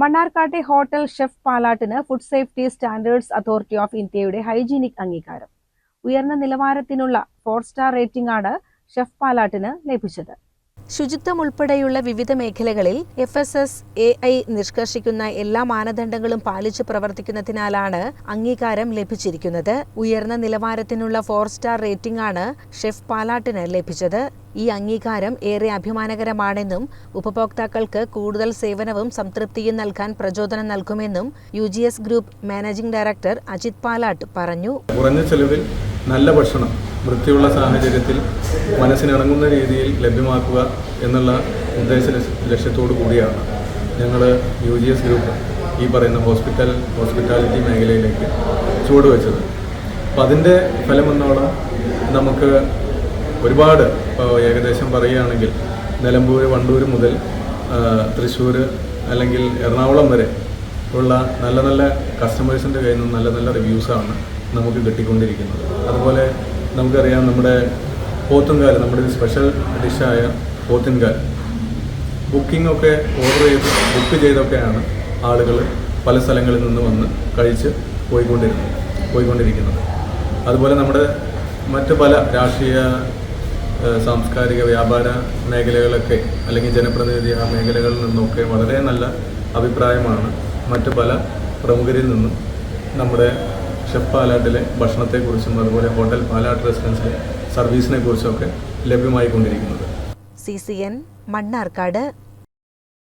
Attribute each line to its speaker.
Speaker 1: മണ്ണാർക്കാട്ടെ hotel chef പാലാട്ടിന് food safety standards authority of ഇന്ത്യയുടെ hygienic അംഗീകാരം. ഉയർന്ന നിലവാരത്തിനുള്ള ഫോർ സ്റ്റാർ റേറ്റിംഗ് ആണ് ഷെഫ് പാലാട്ടിന് ലഭിച്ചത്. ശുചിത്വം ഉൾപ്പെടെയുള്ള വിവിധ മേഖലകളിൽ F S S A I നിഷ്കർഷിക്കുന്ന എല്ലാ മാനദണ്ഡങ്ങളും പാലിച്ച് പ്രവർത്തിക്കുന്നതിനാലാണ് അംഗീകാരം ലഭിച്ചിരിക്കുന്നത്. ഉയർന്ന നിലവാരത്തിനുള്ള ഫോർ സ്റ്റാർ റേറ്റിംഗ് ആണ് ഷെഫ് പാലാട്ടിന് ലഭിച്ചത്. ഈ അംഗീകാരം ഏറെ അഭിമാനകരമാണെന്നും ഉപഭോക്താക്കൾക്ക് കൂടുതൽ സേവനവും സംതൃപ്തിയും നൽകാൻ പ്രചോദനം നൽകുമെന്നും U group managing director Ajith Palatt പറഞ്ഞു.
Speaker 2: കുറഞ്ഞ നല്ല ഭക്ഷണം വൃത്തിയുള്ള സാഹചര്യത്തിൽ മനസ്സിനിണങ്ങുന്ന രീതിയിൽ ലഭ്യമാക്കുക എന്നുള്ള ഉദ്ദേശ ലക്ഷ്യ- ലക്ഷ്യത്തോടു കൂടിയാണ് ഞങ്ങൾ യു ജി എസ് ഗ്രൂപ്പ് ഈ പറയുന്ന ഹോസ്പിറ്റൽ ഹോസ്പിറ്റാലിറ്റി മേഖലയിലേക്ക് ചുവടുവെച്ചത് അപ്പം അതിന്റെ ഫലമെന്നോണം നമുക്ക് ഒരുപാട് ഇപ്പോൾ ഏകദേശം പറയുകയാണെങ്കിൽ നിലമ്പൂർ വണ്ടൂർ മുതൽ തൃശ്ശൂർ അല്ലെങ്കിൽ എറണാകുളം വരെ ഉള്ള നല്ല നല്ല കസ്റ്റമേഴ്സിന്റെ കയ്യിൽ നിന്ന് നല്ല നല്ല റിവ്യൂസാണ് നമുക്ക് കിട്ടിക്കൊണ്ടിരിക്കുന്നത്. അതുപോലെ നമുക്കറിയാം നമ്മുടെ പോത്തുംകാൽ നമ്മുടെ ഒരു സ്പെഷ്യൽ ഡിഷായ പോത്തുംകാൽ ബുക്കിംഗ് ഒക്കെ ഓർഡർ ചെയ്ത് ബുക്ക് ചെയ്തൊക്കെയാണ് ആളുകൾ പല സ്ഥലങ്ങളിൽ നിന്ന് വന്ന് കഴിച്ച് പോയിക്കൊണ്ടിരുന്നത് പോയിക്കൊണ്ടിരിക്കുന്നത്. അതുപോലെ നമ്മുടെ മറ്റ് പല രാഷ്ട്രീയ സാംസ്കാരിക വ്യാപാര മേഖലകളൊക്കെ അല്ലെങ്കിൽ ജനപ്രതിനിധി ആ മേഖലകളിൽ നിന്നൊക്കെ വളരെ നല്ല അഭിപ്രായമാണ് മറ്റ് പല പ്രമുഖരിൽ നിന്നും നമ്മുടെ ഷെഫ് പാലാട്ടിലെ ഭക്ഷണത്തെക്കുറിച്ചും അതുപോലെ ഹോട്ടൽ പാലാട്ട് റെസിഡൻസിലെ സർവീസിനെ ഒക്കെ ലഭ്യമായിക്കൊണ്ടിരിക്കുന്നത്.
Speaker 1: C C N Mannarkkad